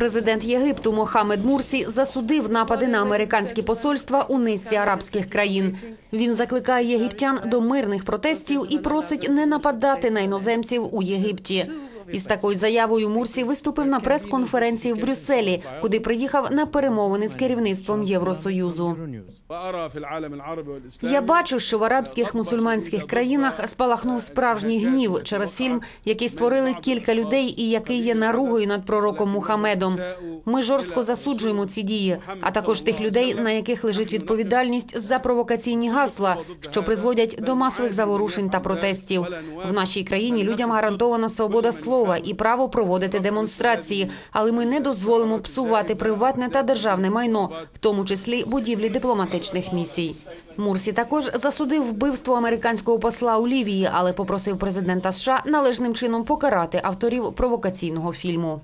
президент Єгипту Мохамед Мурсі засудив напади на американські посольства у низці арабських країн. Він закликає єгиптян до мирних протестів і просить не нападати на іноземців у Єгипті. Із такою заявою Мурсі виступив на прес-конференції в Брюсселі, куди приїхав на перемовини з керівництвом Євросоюзу. Я бачу, що в арабських мусульманських країнах спалахнув справжній гнів через фільм, який створили кілька людей, і який є наругою над пророком Мухамедом. Ми жорстко засуджуємо ці дії, а також тих людей, на яких лежить відповідальність за провокаційні гасла, що призводять до масових заворушень та протестів. В нашій країні людям гарантована свобода слова і право проводити демонстрації, але ми не дозволимо псувати приватне та державне майно, в тому числі будівлі дипломатичних місій. Мурсі також засудив вбивство американського посла у Лівії, але попросив президента США належним чином покарати авторів провокаційного фільму.